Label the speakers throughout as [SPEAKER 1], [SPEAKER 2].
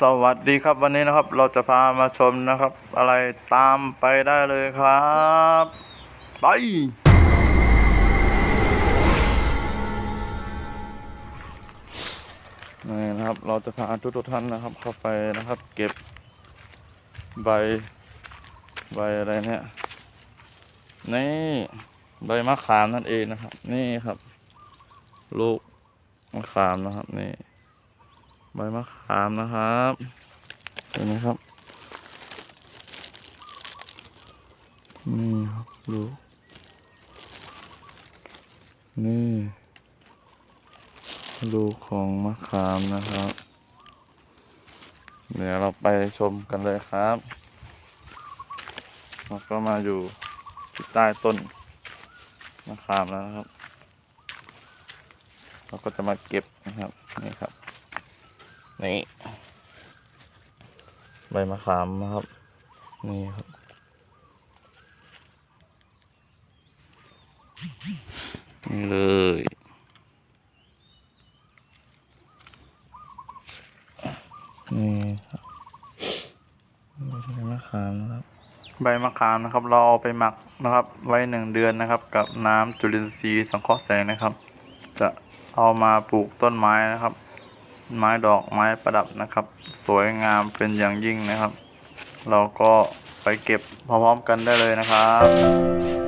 [SPEAKER 1] สวัสดีครับวันนี้นะครับเราจะพามาชมนะครับ อะไรตามไปได้เลยครับ ไป นี่นะครับเราจะพาทุกๆท่านนะครับ เข้าไปนะครับ เก็บใบ ใบอะไรเนี่ยนี่ใบมะขามนั่นเองนะครับ นี่ครับ ลูกมะขามนะครับนี่ ใบมะขามนะครับเห็นไหมครับนี่ครับดูนี่ลูกของมะขามนะครับ เดี๋ยวเราไปชมกันเลยครับเราก็มาอยู่ใต้ต้นมะขามแล้วนะครับ เราก็จะมาเก็บนะครับนี่ครับ นี่ใบมะขามนะครับ นี่ครับ นี่เลยนี่ครับใบมะขามนะครับ ใบมะขามนะครับ เราเอาไปหมักนะครับ ไว้หนึ่งเดือนนะครับ กับน้ำจุลินทรีย์สังเคราะห์แสงนะครับ จะเอามาปลูกต้นไม้นะครับ ไม้ดอกไม้ประดับนะครับ สวยงามเป็นอย่างยิ่งนะครับ เราก็ไปเก็บพร้อมๆกันได้เลยนะครับ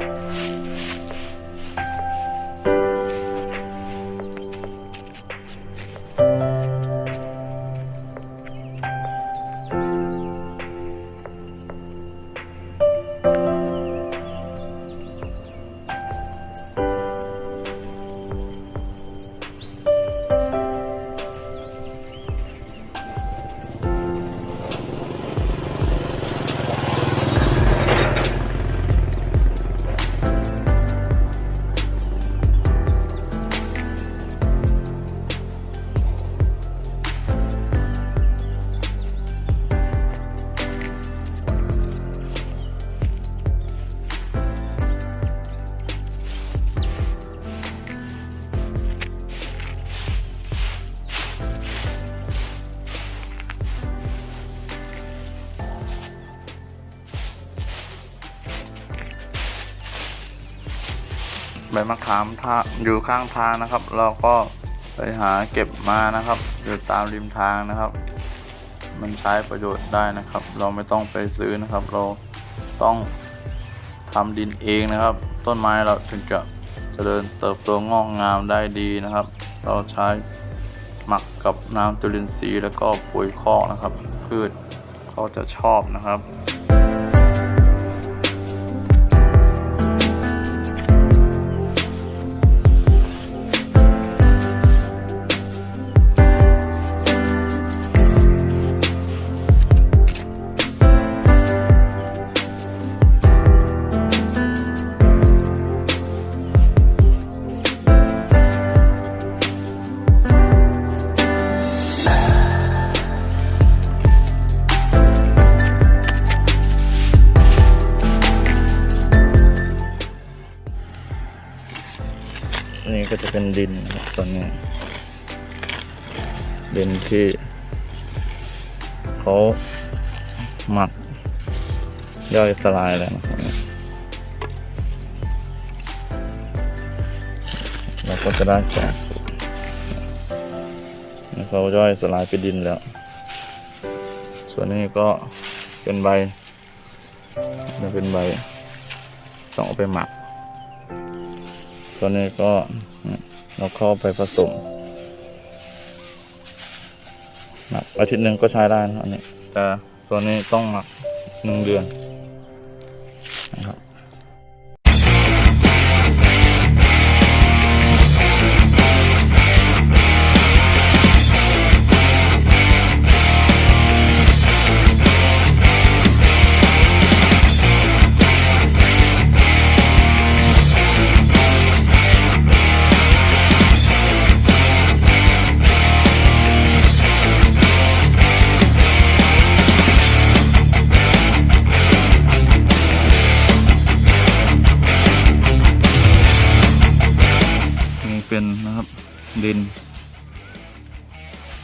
[SPEAKER 1] ใบมะขามท่าอยู่ข้างทางนะครับ เราก็ไปหาเก็บมานะครับ อยู่ตามริมทางนะครับ มันใช้ประโยชน์ได้นะครับ เราไม่ต้องไปซื้อนะครับ เราต้องทำดินเองนะครับ ต้นไม้เราถึงจะเจริญเติบโตงอกงามได้ดีนะครับ เราใช้หมักกับน้ำจุลินทรีย์แล้วก็ปุ๋ยคอกนะครับ พืชเขาจะชอบนะครับ นี่ก็จะเป็นดินตอนนี้ดินที่เขาหมักย่อยสลายแล้วนะครับเราก็จะได้จากเขาย่อยสลายเป็นดินแล้ว ส่วนนี้ก็เป็นใบนี่เป็นใบต้องเอาไปหมัก ตัวนี้ก็เราเข้าไปผสมหมักอาทิตย์หนึ่งก็ใช้ได้นะอันนี้ แต่ตัวนี้ต้องหมักหนึ่งเดือน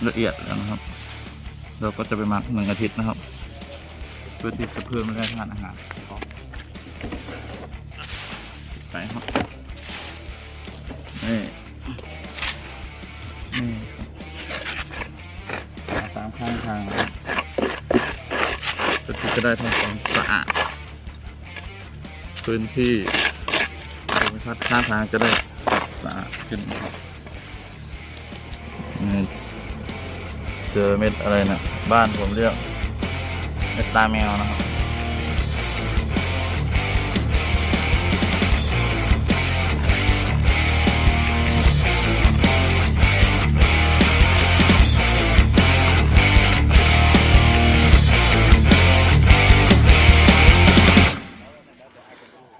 [SPEAKER 1] ละเอียดแล้วนะครับ เราก็จะไปหมักหนึ่งอาทิตย์นะครับ เพื่อที่จะเพิ่มแร่ธาตุอาหารไปครับนี่นี่ครับตามข้างทางนะครับเพื่อที่จะได้ทำความสะอาดพื้นที่ภูมิทัศน์ข้างทางจะได้สะอาดขึ้นนะครับ นี่เจอเม็ดอะไรนะบ้านผมเรียกเม็ดตาแมวนะครับ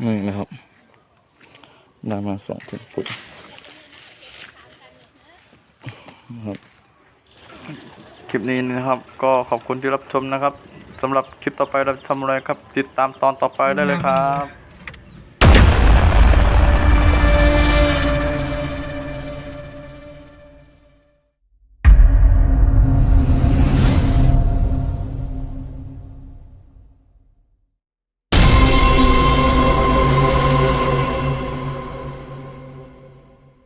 [SPEAKER 1] นี่นะครับได้มาสองถุงปุ๋ยนะครับ คลิปนี้นะครับ ก็ขอบคุณที่รับชมนะครับสำหรับคลิปต่อไปเราจะทำอะไรครับ ติดตามตอนต่อไปได้เลยครับ